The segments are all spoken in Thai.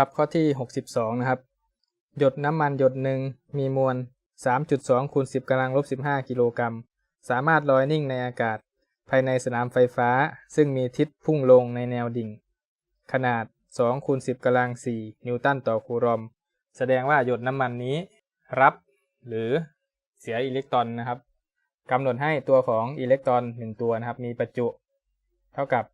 ครับข้อที่ 62 นะครับ หยดน้ำมันหยดหนึ่งมีมวล 3.2คูณ10กำลังลบ15 กิโลกรัม สามารถลอยนิ่งในอากาศ ภายในสนามไฟฟ้า ซึ่งมีทิศพุ่งลงในแนวดิ่ง ขนาด2คูณ10กำลัง 4 นิวตันต่อคูลอม แสดงว่าหยดน้ำมันนี้ รับ หรือเสียอิเล็กตรอนนะครับกำหนดให้ตัวของอิเล็กตรอน 1 ตัวนะครับ มีประจุ เท่ากับ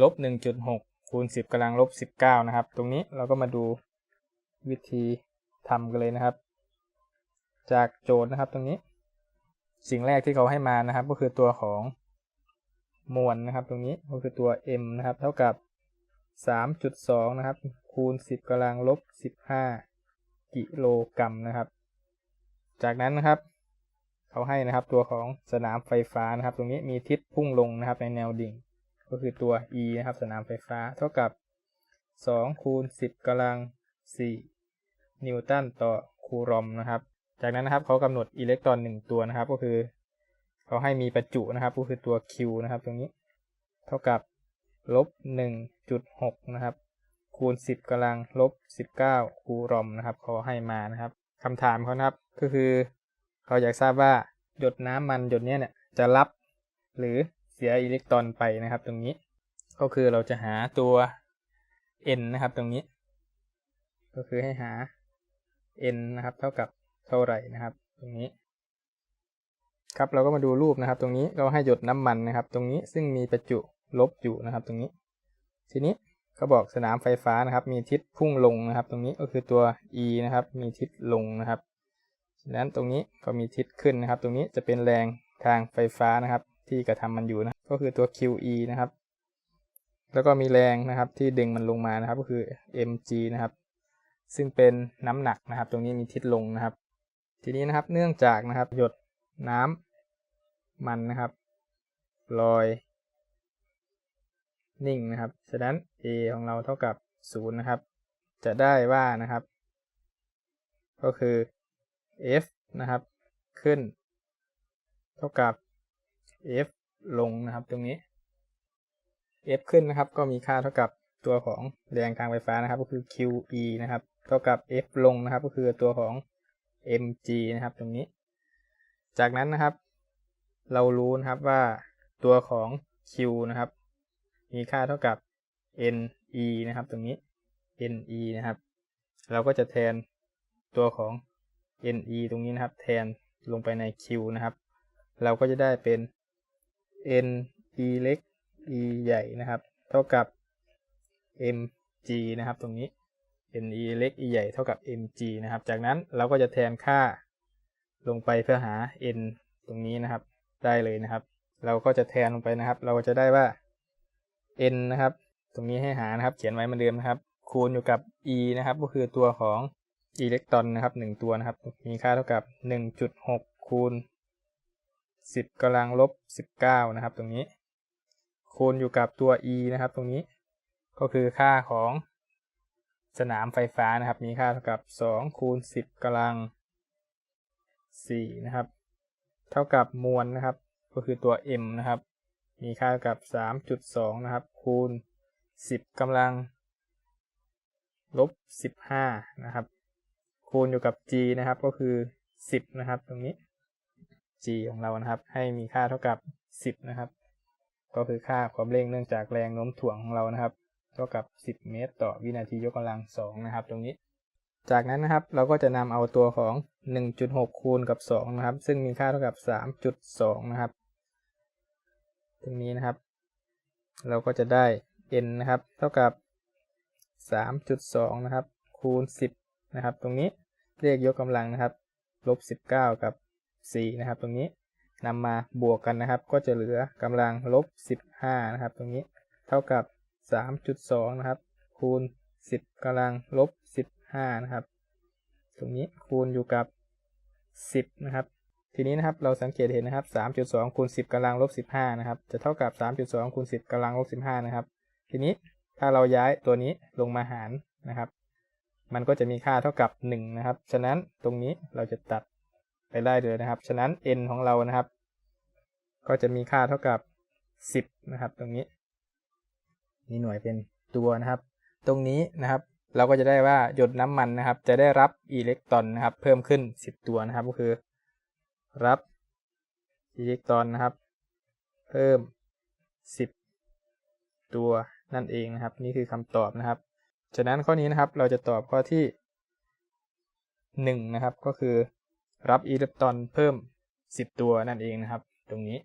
ลบ1.6 คูณ 10กำลังลบ 19 นะครับ ตรงนี้เราก็มาดูวิธีทำกันเลยนะครับ จากโจทย์นะครับตรงนี้ สิ่งแรกที่เขาให้มานะครับ ก็คือตัวของมวลนะครับ ตรงนี้ก็คือตัว m นะครับ เท่ากับ 3.2 นะครับ คูณ 10กำลังลบ 15 กิโลกรัมนะครับ จากนั้นนะครับ เขาให้นะครับตัวของสนามไฟฟ้านะครับ ตรงนี้มีทิศพุ่งลงนะครับในแนวดิ่ง ก็คือตัว e นะครับ สนามไฟฟ้า เท่ากับ 2 คูณ 10กำลัง 4 นิวตันต่อคูลอมนะครับ จากนั้นนะครับเขากำหนดอิเล็กตรอน 1 ตัวนะครับ ก็คือเขาให้มีประจุนะครับ ก็คือตัว q นะครับ ตรงนี้ เท่ากับลบ 1.6 นะครับ คูณ 10กำลังลบ 19 คูลอมนะครับเขาให้มานะครับคำถามเขานะครับ ก็คือเขาอยากทราบว่าหยดน้ำมันหยดนี้เนี่ยจะรับหรือ สียอิเล็กตรอนไปนะครับตรงนี้ ก็คือเราจะหาตัว n นะครับตรงนี้ ก็คือให้หา n นะครับ เท่ากับเท่าไหร่นะครับ ตรงนี้ ครับเราก็มาดูรูปนะครับ ตรงนี้เราให้หยดน้ำมันนะครับ ตรงนี้ซึ่งมีประจุลบอยู่นะครับ ตรงนี้ ทีนี้เขาบอกสนามไฟฟ้านะครับ มีทิศพุ่งลงนะครับ ตรงนี้ก็คือตัว e นะครับ มีทิศลงนะครับฉะนั้นตรงนี้ก็มีทิศขึ้นนะครับ ตรงนี้จะเป็นแรงทางไฟฟ้านะครับ ที่กระทำมันอยู่นะ ก็คือตัว QE นะครับ แล้วก็มีแรงนะครับที่ดึงมันลงมานะครับ ก็คือ mg นะครับ ซึ่งเป็นน้ำหนักนะครับ ตรงนี้มีทิศลงนะครับ ทีนี้นะครับเนื่องจากนะครับ หยดน้ำมันนะครับลอย นิ่งนะครับ ฉะนั้น a ของเราเท่ากับ0นะครับ จะได้ว่านะครับ ก็คือ f นะครับ ขึ้น เท่ากับ f ลงนะครับตรงนี้ f ขึ้นนะครับ ก็มีค่าเท่ากับตัวของแรงทางไฟฟ้านะครับ ก็คือ QE นะครับ เท่ากับ f ลงนะครับ ก็คือตัวของ mg นะครับ ตรงนี้ จากนั้นนะครับ เรารู้นะครับว่าตัวของ q นะครับ มีค่าเท่ากับ ne นะครับ ตรงนี้ ne นะครับ เราก็จะแทนตัวของ ne ตรงนี้นะครับ แทนลงไปใน q นะครับ เราก็จะได้เป็น ne เล็ก e ใหญ่นะครับ เท่ากับ mg นะครับ ตรงนี้ ne เล็ก e ใหญ่เท่ากับ mg นะครับ จากนั้นเราก็จะแทนค่าลงไปเพื่อหา n ตรงนี้นะครับ ได้เลยนะครับ เราก็จะแทนลงไปนะครับ เราก็จะได้ว่า n นะครับ ตรงนี้ให้หานะครับ เขียนไว้เหมือนเดิมนะครับ คูณอยู่กับ e นะครับ ก็คือตัวของอิเล็กตรอนนะครับหนึ่งตัวนะครับ มีค่าเท่ากับ 1.6 คูณ 10กำลังลบ 19 นะครับ ตรงนี้ คูณอยู่กับตัว e นะครับ ตรงนี้ ก็คือค่าของสนามไฟฟ้านะครับ มีค่าเท่ากับ 2 คูณ 10กำลัง 4 นะครับ เท่ากับมวลนะครับ ก็คือตัว m นะครับ มีค่าเท่ากับ 3.2 นะครับ คูณ 10กำลังลบ 15 นะครับ คูณอยู่กับ g นะครับ ก็คือ 10 นะครับ ตรงนี้ g ของเรานะครับ ให้มีค่าเท่ากับ 10 นะครับ ก็คือค่าความเร่งเนื่องจากแรงโน้มถ่วงของเรานะครับ เท่ากับ 10 เมตร ต่อวินาทียกกำลัง 2 นะครับ ตรงนี้ จากนั้นนะครับเราก็จะนำเอาตัวของ 1.6 คูณกับ 2 นะครับ ซึ่งมีค่าเท่ากับ 3.2 นะครับ ตรงนี้นะครับ เราก็จะได้ n นะครับ เท่ากับ 3.2 นะครับ คูณ 10 นะครับ ตรงนี้เรียกยกกำลังนะครับลบ19 กับ 4นะครับ ตรงนี้นำมาบวกกันนะครับ ก็จะเหลือกำลังลบ 15 นะครับ ตรงนี้เท่ากับ 3.2 นะครับ คูณ 10กำลังลบ 15 นะครับ ตรงนี้คูณอยู่กับ 10 นะครับ ทีนี้นะครับเราสังเกตเห็นนะครับ 3.2 คูณ 10กำลังลบ 15 นะครับ จะเท่ากับ 3.2 คูณ 10กำลังลบ 15 นะครับ ทีนี้ถ้าเราย้ายตัวนี้ลงมาหารนะครับ มันก็จะมีค่าเท่ากับ 1 นะครับ ฉะนั้นตรงนี้เราจะตัด ไปได้เลยนะครับ ฉะนั้น n ของเรานะครับ ก็จะมีค่าเท่ากับ 10 นะครับ ตรงนี้ นี่หน่วยเป็นตัวนะครับ ตรงนี้นะครับ เราก็จะได้ว่าหยดน้ำมันนะครับ จะได้รับอิเล็กตรอนนะครับ เพิ่มขึ้น 10 ตัวนะครับ ก็คือ รับอิเล็กตรอนนะครับ เพิ่ม 10 ตัวนั่นเองนะครับ นี่คือคำตอบนะครับ ฉะนั้นข้อนี้นะครับ เราจะตอบข้อที่ 1 นะครับ ก็คือ รับอิเล็กตรอนเพิ่ม 10 ตัวนั่นเองนะครับ ตรงนี้